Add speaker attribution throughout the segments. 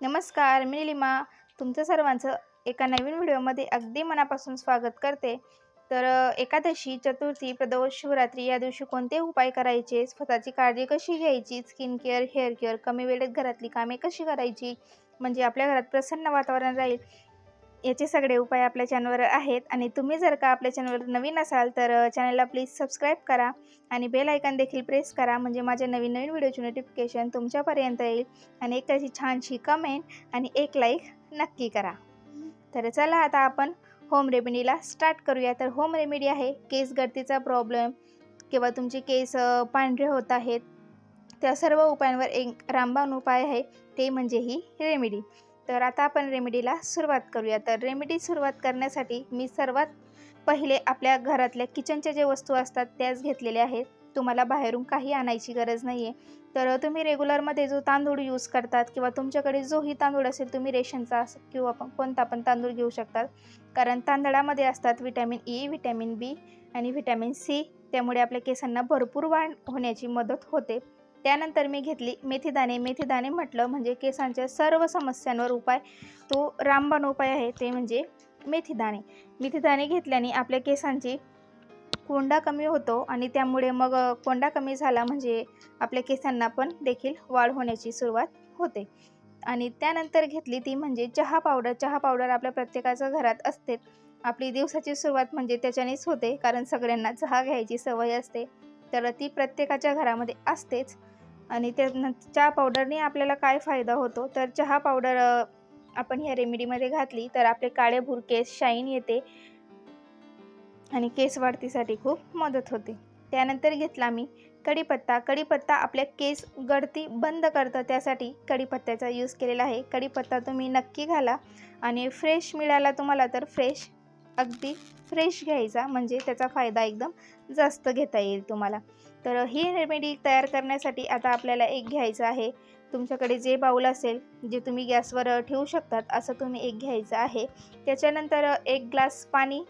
Speaker 1: नमस्कार मी लिमा तुमचं सर्वांचं एका नवीन व्हिडिओमध्ये अगदी मनापासून स्वागत करते. तर एकादशी चतुर्थी प्रदोष शिवरात्री या दिवशी कोणते उपाय करायचे? स्वतःची काळजी कशी घ्यायची? स्किन केअर हेअर केअर कमी वेळेत घरातली कामे कशी करायची? म्हणजे आपल्या घरात प्रसन्न वातावरण राहील. याचे सगळे उपाय आपल्या चॅनलवर आहेत. आणि तुम्ही जर का आपल्या चॅनलवर नवीन असाल तर चॅनलला प्लीज सबस्क्राईब करा आणि बेल आयकन देखील प्रेस करा. म्हणजे माझ्या नवीन नवीन व्हिडिओची नोटिफिकेशन तुमच्यापर्यंत येईल आणि एक त्याची छानशी कमेंट आणि एक लाईक नक्की करा. तर चला आता आपण होम रेमेडीला स्टार्ट करूया. तर होम रेमेडी आहे केस गळतीचा प्रॉब्लेम किंवा तुमचे केस पांढरे होत आहेत. त्या सर्व उपायांवर एक रामबाण उपाय आहे. ते म्हणजे ही रेमेडी. तर आता आपण रेमेडीला सुरुवात करूया. तर रेमेडी सुरुवात करण्यासाठी मी सर्वात पहिले आपल्या घरातल्या किचनच्या जे वस्तू असतात त्याच घेतलेल्या आहेत. तुम्हाला बाहेरून काही आणायची गरज नाही आहे तर तुम्ही रेग्युलरमध्ये जो तांदूळ यूज करतात किंवा तुमच्याकडे जोही तांदूळ असेल तुम्ही रेशनचा किंवा पण कोणता पण तांदूळ घेऊ शकतात. कारण तांदळामध्ये असतात व्हिटॅमिन ई व्हिटॅमिन बी आणि व्हिटॅमिन सी त्यामुळे आपल्या केसांना भरपूर वाढ होण्याची मदत होते. त्यानंतर मी घेतली मेथीदाणे मेथीदाणे म्हटलं म्हणजे केसांच्या सर्व समस्यांवर उपाय. तो रामबाण उपाय आहे ते म्हणजे मेथीदाणे मेथीदाणे घेतल्याने आपल्या केसांची कोंडा कमी होतो आणि त्यामुळे मग कोंडा कमी झाला म्हणजे आपल्या केसांना पण देखील वाढ होण्याची सुरुवात होते. आणि त्यानंतर घेतली ती म्हणजे चहा पावडर. चहा पावडर आपल्या प्रत्येकाच्या घरात असते. आपली दिवसाची सुरुवात म्हणजे त्याच्यानेच होते कारण सगळ्यांना चहा घ्यायची सवय असते. तर ती प्रत्येकाच्या घरामध्ये असतेच. आणि त्या चहा पावडरने आपल्याला काय फायदा होतो? तर चहा पावडर आपण ह्या रेमेडीमध्ये घातली तर आपले काळे भूर केस शाईन येते आणि केस वाढतीसाठी खूप मदत होते. त्यानंतर घेतला मी कढीपत्ता. कढीपत्ता आपल्या केस गळती बंद करतं. त्यासाठी कढीपत्त्याचा यूज केलेला आहे. कढीपत्ता तुम्ही नक्की घाला आणि फ्रेश मिळाला तुम्हाला तर फ्रेश अगदी फ्रेश घ्यायचा. म्हणजे त्याचा फायदा एकदम जास्त घेता येईल तुम्हाला. तर ही रेमेडी तयार करण्यासाठी आता आपल्याला एक घ्यायचं आहे. तुमच्याकडे जे बाऊल असेल जे तुम्ही गॅसवर ठेवू शकतात असं तुम्ही एक घ्यायचं आहे. त्याच्यानंतर एक ग्लास पाणी.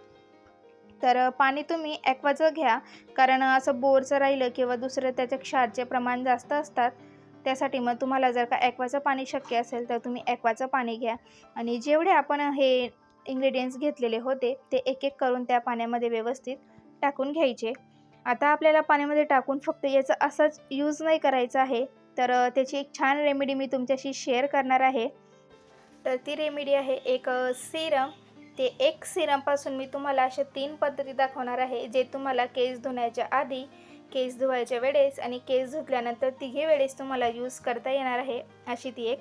Speaker 1: तर पाणी तुम्ही ॲक्वाचं घ्या कारण असं बोरचं राहिलं किंवा दुसरं त्याच्या क्षारचे प्रमाण जास्त असतात त्यासाठी मग तुम्हाला जर का ॲक्वाचं पाणी शक्य असेल तर तुम्ही ॲक्वाचं पाणी घ्या. आणि जेवढे आपण हे इंग्रेडियंट्स घेतलेले होते ते एक एक करून त्या पाण्यामध्ये व्यवस्थित टाकून घ्यायचे. आता आपल्याला पाण्यामध्ये टाकून फक्त याचा असाच यूज नाही करायचा आहे. तर त्याची एक छान रेमेडी मी तुमच्याशी शेअर करणार आहे. तर ती रेमेडी आहे एक सिरम ते एक सिरमपासून मी तुम्हाला अशा तीन पद्धती दाखवणार आहे जे तुम्हाला केस धुण्याच्या आधी केस धुवायच्या वेळेस आणि केस धुतल्यानंतर तिघे वेळेस तुम्हाला यूज करता येणार आहे. अशी ती एक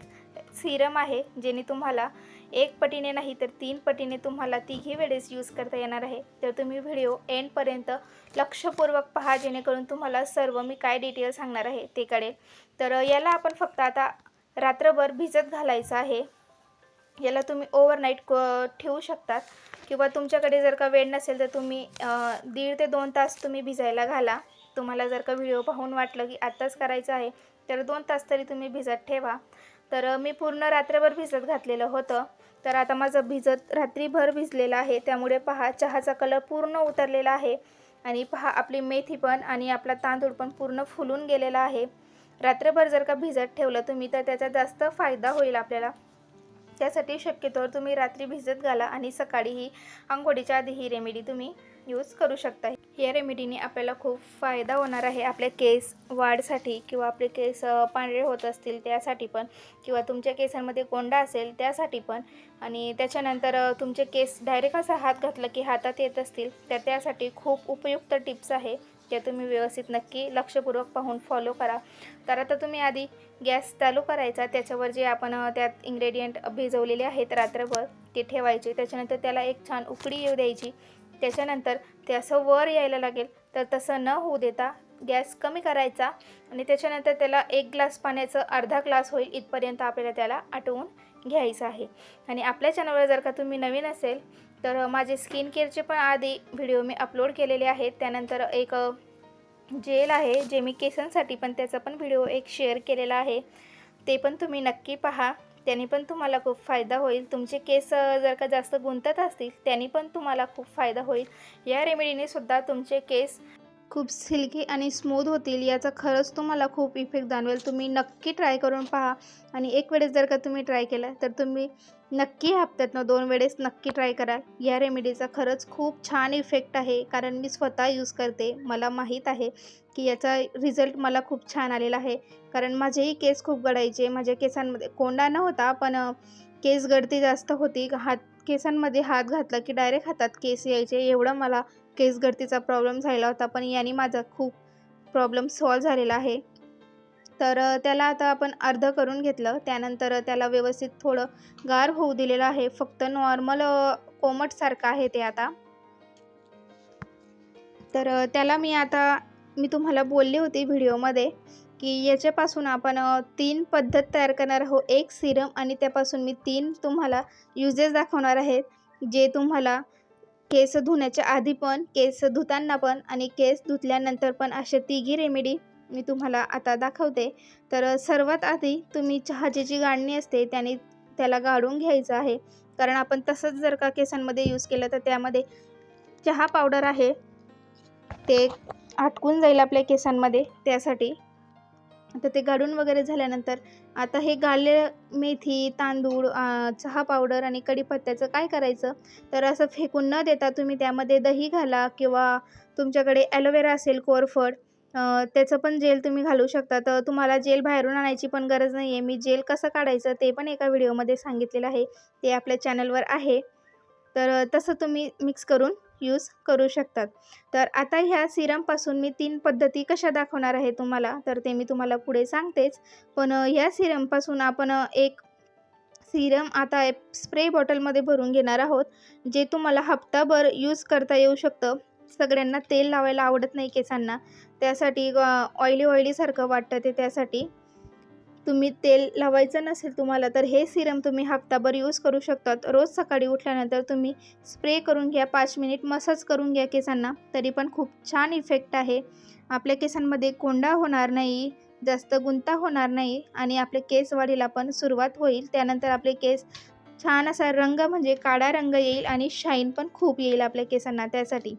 Speaker 1: सिरम आहे जेणे तुम्हाला एक पटीने नाही तर तीन पटीने तुम्हाला तिघी वेळेस यूज करता येणार आहे. तर तुम्ही व्हिडिओ एंडपर्यंत लक्षपूर्वक पहा जेणेकरून तुम्हाला सर्व मी काय डिटेल सांगणार आहे ते कळेल. तर याला आपण फक्त आता रात्रभर भिजत घालायचं आहे. याला तुम्ही ओव्हरनाईट क ठेवू शकतात. किंवा तुमच्याकडे जर का वेळ नसेल तर तुम्ही दीड ते दोन तास तुम्ही भिजायला घाला. तुम्हाला जर का व्हिडिओ पाहून वाटलं की आत्ताच करायचं आहे तर दोन तास तरी तुम्ही भिजत ठेवा. तर मी पूर्ण रात्रभर भिजत घातलेलं होतं. तर आता माझं भिजत रात्रीभर भिजलेलं आहे. त्यामुळे पहा चहाचा कलर पूर्ण उतरलेला आहे. आणि पहा आपली मेथी पण आणि आपला तांदूळ पण पूर्ण फुलून गेलेला आहे. रात्रभर जर का भिजत ठेवलं तुम्ही तर त्याचा जास्त फायदा होईल आपल्याला. त्यासाठी शक्यतोवर तुम्ही रात्री भिजत घाला आणि सकाळीही आंघोळीच्या आधी ही रेमेडी तुम्ही यूज करू शकता. या रेमेडीने आपल्याला खूप फायदा होणार आहे. आपल्या केस वाढसाठी किंवा आपले केस पांढरे होत असतील त्यासाठी पण किंवा तुमच्या केसांमध्ये कोंडा असेल त्यासाठी पण. आणि त्याच्यानंतर तुमचे केस डायरेक्ट असा हात घातला की हातात येत असतील तर त्यासाठी खूप उपयुक्त टिप्स आहे. त्या तुम्ही व्यवस्थित नक्की लक्षपूर्वक पाहून फॉलो करा. तर आता तुम्ही आधी गॅस चालू करायचा. त्याच्यावर जे आपण त्यात इंग्रेडियंट भिजवलेले आहेत रात्रभर ते ठेवायचे. त्याच्यानंतर त्याला एक छान उकडी येऊ द्यायची. त्याच्यानंतर ते असं वर यायला लागेल तर तसं न होऊ देता गॅस कमी करायचा आणि त्याच्यानंतर त्याला एक ग्लास पाण्याचं अर्धा ग्लास होईल इथपर्यंत आपल्याला त्याला आटवून घ्यायचं आहे. आणि आपल्या चॅनलवर जर का तुम्ही नवीन असेल तर माझे स्किन केअरचे पण आधी व्हिडिओ मी अपलोड केलेले आहेत. त्यानंतर एक जेल आहे जे मी केसांसाठी पण त्याचा पण व्हिडिओ एक शेअर केलेला आहे. ते पण तुम्ही नक्की पहा. त्याने पण तुम्हाला खूप फायदा होईल. तुमचे केस जर का जास्त गुंतत असतील त्याने पण तुम्हाला खूप फायदा होईल. या रेमेडीने सुद्धा तुमचे केस खूप सिल्की आणि स्मूथ होतील याचा खरंच तुम्हाला खूप इफेक्ट जाणवेल. तुम्ही नक्की ट्राय करून पहा. आणि एक वेळेस जर का तुम्ही ट्राय केला तर तुम्ही नक्की हप्त्यातनं दोन वेळेस नक्की ट्राय करा. या रेमेडीचा खरंच खूप छान इफेक्ट आहे. कारण मी स्वतः यूज करते. मला माहीत आहे की याचा रिझल्ट मला खूप छान आलेला आहे. कारण माझेही केस खूप गळायचे माझ्या केसांमध्ये कोंडा नव्हता पण केस गळती जास्त होती. हात केसांमध्ये हात घातला की डायरेक्ट हातात केस यायचे. एवढं मला केस गळतीचा प्रॉब्लेम झालेला होता पण याने माझा खूप प्रॉब्लेम सॉल्व झालेला आहे. तर त्याला आता आपण अर्ध करून घेतलं. त्यानंतर त्याला व्यवस्थित थोडं गार होऊ दिलेलं आहे. फक्त नॉर्मल कोमटसारखं आहे ते आता. तर त्याला मी आता मी तुम्हाला बोलली होती व्हिडिओमध्ये की याच्यापासून आपण तीन पद्धत तयार करणार आहोत. एक सिरम आणि त्यापासून मी तीन तुम्हाला युजेस दाखवणार आहेत जे तुम्हाला केस धुण्याच्या आधी पण केस धुताना पण आणि केस धुतल्यानंतर पण अशा तिघी रेमेडी मी तुम्हाला आता दाखवते. तर सर्वात आधी तुम्ही चहाची जी गाळणी असते त्याने त्याला गाळून घ्यायचं आहे. कारण आपण तसंच जर का केसांमध्ये यूज केलं तर त्यामध्ये चहा पावडर आहे. ते आटकून जाईल आपल्या केसांमध्ये त्यासाठी. तर ते गाळून वगैरे झाल्यानंतर आता हे गाळले मेथी तांदूळ चहा पावडर आणि कढीपत्त्याचं काय करायचं? तर असं फेकून न देता तुम्ही त्यामध्ये दही घाला किंवा तुमच्याकडे ॲलोवेरा असेल कोरफड त्याचं पण जेल तुम्ही घालू शकता. तर तुम्हाला जेल बाहेरून आणायची पण गरज नाही आहे मी जेल कसं काढायचं ते पण एका व्हिडिओमध्ये सांगितलेलं आहे. ते आपल्या चॅनलवर आहे. तर तसं तुम्ही मिक्स करून यूज करू शकतात. तर आता ह्या सिरमपासून मी तीन पद्धती कशा दाखवणार आहे तुम्हाला? तर ते मी तुम्हाला पुढे सांगतेच. पण ह्या सिरमपासून आपण एक सिरम आता स्प्रे बॉटलमध्ये भरून घेणार आहोत जे तुम्हाला हप्ताभर यूज करता येऊ शकतं. सगळ्यांना तेल लावायला आवडत नाही केसांना. त्यासाठी ऑइली ऑइलीसारखं वाटतं ते त्यासाठी. तुम्ही तेल लावायचं नसेल तुम्हाला तर हे सिरम तुम्ही हप्ताभर यूज करू शकतात. रोज सकाळी उठल्यानंतर तुम्ही स्प्रे करून घ्या पाच मिनिट मसाज करून घ्या केसांना तरी पण खूप छान इफेक्ट आहे. आपल्या केसांमध्ये कोंडा होणार नाही जास्त गुंता होणार नाही आणि आपले केस वाढीला पण सुरुवात होईल. त्यानंतर आपले केस छान असा रंग म्हणजे काळा रंग येईल आणि शाईन पण खूप येईल आपल्या केसांना त्यासाठी.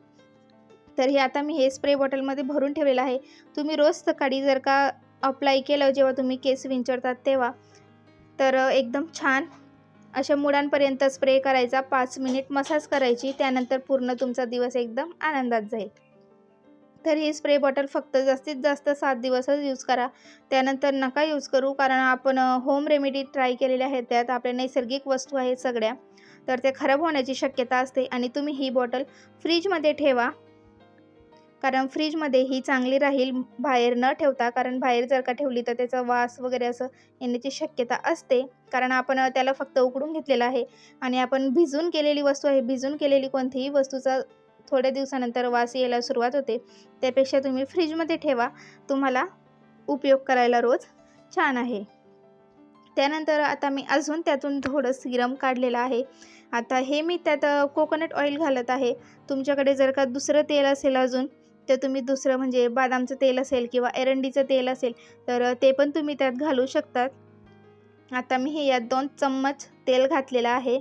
Speaker 1: तर हे आता मी हे स्प्रे बॉटलमध्ये भरून ठेवलेलं आहे. तुम्ही रोज सकाळी जर का अप्लाय केलं जेव्हा तुम्ही केस विंचरतात तेव्हा. तर एकदम छान. अशा मुळांपर्यंत स्प्रे करायचा. पाच मिनिट मसाज करायची. त्यानंतर पूर्ण तुमचा दिवस एकदम आनंदात जाईल. तर ही स्प्रे बॉटल फक्त जास्तीत जास्त सात दिवसच यूज करा. त्यानंतर नका यूज करू. कारण आपण होम रेमेडी ट्राय केलेल्या आहेत. त्यात आपल्या नैसर्गिक वस्तू आहेत सगळ्या. तर ते खराब होण्याची शक्यता असते. आणि तुम्ही ही बॉटल फ्रीजमध्ये ठेवा. कारण फ्रीजमध्ये ही चांगली राहील बाहेर न ठेवता. कारण बाहेर जर का ठेवली तर त्याचा वास वगैरे असं येण्याची शक्यता असते. कारण आपण त्याला फक्त उकडून घेतलेलं आहे. आणि आपण भिजून केलेली वस्तू आहे भिजून केलेली कोणतीही वस्तूचा थोड्या दिवसानंतर वास यायला सुरुवात होते. त्यापेक्षा तुम्ही फ्रीजमध्ये ठेवा. तुम्हाला उपयोग करायला रोज छान आहे. त्यानंतर आता मी अजून त्यातून थोडं सिरम काढलेलं आहे. आता हे मी त्यात कोकोनट ऑइल घालत आहे. तुमच्याकडे जर का दुसरं तेल असेल अजून तर तुम्ही दुसरं म्हणजे बदामचं तेल असेल किंवा एरंडीचं तेल असेल तर ते पण तुम्ही त्यात घालू शकतात. आता मी हे यात दोन चम्मच तेल घातलेलं आहे.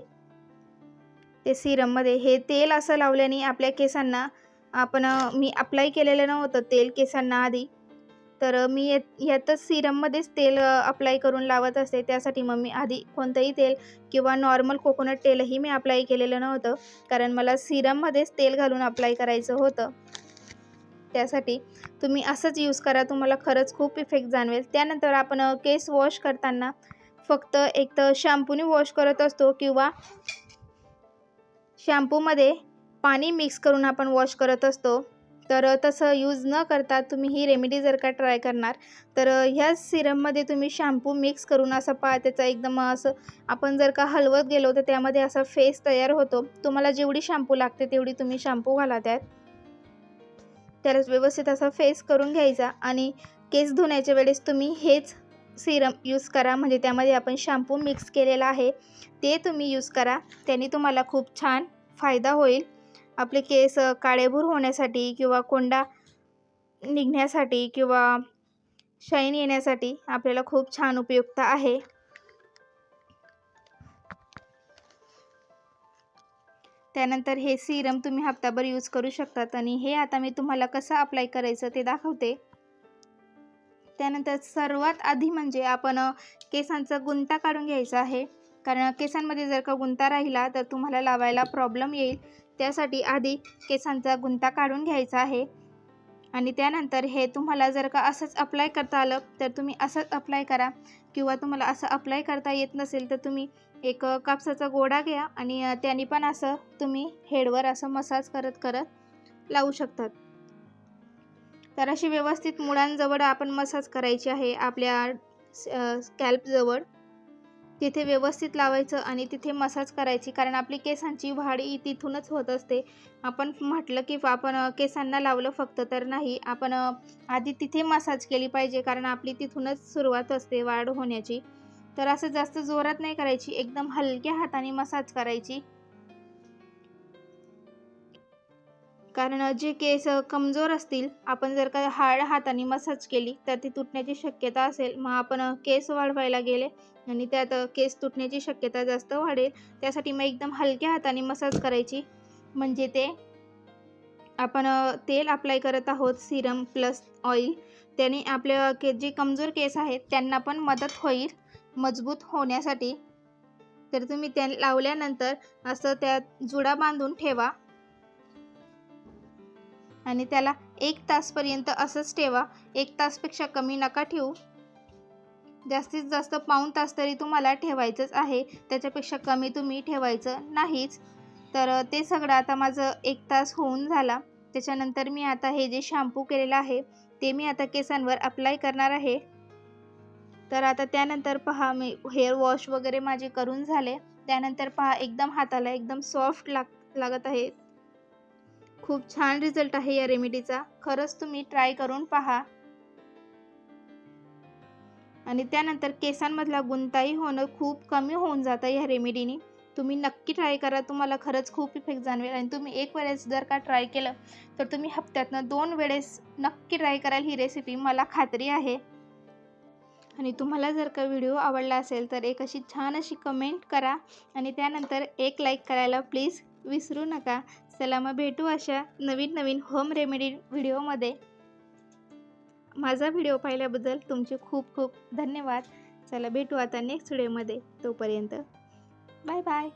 Speaker 1: ते सिरममध्ये. हे तेल असं लावल्याने आपल्या केसांना आपण मी अप्लाय केलेलं नव्हतं तेल केसांना आधी. तर मी यातच सिरममध्येच तेल अप्लाय करून लावत असते. त्यासाठी मग मी आधी कोणतंही तेल किंवा नॉर्मल कोकोनट तेलही मी अप्लाय केलेलं नव्हतं. कारण मला सिरममध्येच तेल घालून अप्लाय करायचं होतं. त्यासाठी तुम्ही असंच यूज करा तुम्हाला खरंच खूप इफेक्ट जाणवेल. त्यानंतर आपण केस वॉश करताना फक्त एक तर शॅम्पूने वॉश करत असतो किंवा शॅम्पूमध्ये पाणी मिक्स करून आपण वॉश करत असतो. तर तसं यूज न करता तुम्ही ही रेमेडी जर का ट्राय करणार तर ह्या सिरममध्ये तुम्ही शॅम्पू मिक्स करून असं पा त्याचा एकदम असं आपण जर का हलवत गेलो तर त्यामध्ये असा फेस तयार होतो. तुम्हाला जेवढी शॅम्पू लागते तेवढी तुम्ही शॅम्पू घाला त्यात. त्याला व्यवस्थित असा फेस करून घ्यायचा आणि केस धुण्याच्या वेळेस तुम्ही हेच सिरम यूज करा. म्हणजे त्यामध्ये आपण शॅम्पू मिक्स केलेला आहे ते तुम्ही यूज करा. त्याने तुम्हाला खूप छान फायदा होईल. आपले केस काळेभूर होण्यासाठी किंवा कोंडा निघण्यासाठी किंवा शाईन येण्यासाठी आपल्याला खूप छान उपयुक्त आहे. त्यानंतर हे सिरम तुम्ही हप्ताभर यूज करू शकतात आणि हे आता मी तुम्हाला कसं अप्लाय करायचं ते दाखवते. त्यानंतर सर्वात आधी म्हणजे आपण केसांचा गुंता काढून घ्यायचा आहे. कारण केसांमध्ये जर का गुंता राहिला तर तुम्हाला लावायला प्रॉब्लेम येईल. त्यासाठी आधी केसांचा गुंता काढून घ्यायचा आहे. आणि त्यानंतर हे तुम्हाला जर का असंच अप्लाय करता आलं तर तुम्ही असंच अप्लाय करा. किंवा तुम्हाला असं अप्लाय करता येत नसेल तर तुम्ही एक कापसाचा गोडा घ्या आणि त्याने पण असं तुम्ही हेडवर असं मसाज करत करत लावू शकतात. तर अशी व्यवस्थित मुळांजवळ आपण मसाज करायची आहे आपल्या स्कॅल्पजवळ तिथे व्यवस्थित लावायचं आणि तिथे मसाज करायची कारण आपली केसांची वाढ ही तिथूनच होत असते. आपण म्हटलं की आपण केसांना लावलं फक्त तर नाही आपण आधी तिथे मसाज केली पाहिजे कारण आपली तिथूनच सुरुवात असते वाढ होण्याची. तर असं जास्त जोरात नाही करायची एकदम हलक्या हाताने मसाज करायची. कारण जे केस कमजोर असतील आपण जर का हार्ड हाताने मसाज केली तर ती तुटण्याची शक्यता असेल. मग आपण केस वाढवायला गेले आणि त्यात केस तुटण्याची शक्यता जास्त वाढेल. त्यासाठी मग एकदम हलक्या हाताने मसाज करायची. म्हणजे ते आपण तेल अप्लाय करत आहोत सिरम प्लस ऑइल त्याने आपल्या के जे कमजोर केस आहेत त्यांना पण मदत होईल. मजबूत होण्यासाठी. तर तुम्ही त्या लावल्यानंतर असं त्यात जुडा बांधून ठेवा. आणि त्याला एक तासपर्यंत असंच ठेवा. एक तासपेक्षा कमी नका ठेवू. जास्तीत जास्त पाऊण तास तरी तुम्हाला ठेवायचंच आहे. त्याच्यापेक्षा कमी तुम्ही ठेवायचं नाहीच. तर ते सगळं आता माझं एक तास होऊन झाला. त्याच्यानंतर मी आता हे जे शॅम्पू केलेलं आहे ते मी आता केसांवर अप्लाय करणार आहे. तर आता त्यानंतर पहा मी हेअर वॉश वगैरे माझे करून झाले. त्यानंतर पहा एकदम हाताला एकदम सॉफ्ट लाग लागत आहे. खूप छान रिझल्ट आहे या रेमेडीचा खरंच तुम्ही ट्राय करून पहा. आणि त्यानंतर केसांमधला गुंताई होणं खूप कमी होऊन जातं या रेमेडीने तुम्ही नक्की ट्राय करा. तुम्हाला खरंच खूप इफेक्ट जाणवेल. आणि तुम्ही एक वेळेस जर का ट्राय केलं तर तुम्ही हप्त्यातनं दोन वेळेस नक्की ट्राय कराल ही रेसिपी मला खात्री आहे. आणि तुम्हाला जर का व्हिडिओ आवडला असेल तर एक अशी छान अशी कमेंट करा आणि त्यानंतर एक लाईक करायला प्लीज विसरू नका. चला मग भेटू अशा नवीन नवीन होम रेमेडी व्हिडिओमध्ये माझा व्हिडिओ पाहिल्याबद्दल तुमचे खूप खूप धन्यवाद. चला भेटू आता नेक्स्ट व्हिडिओमध्ये तोपर्यंत. Bye bye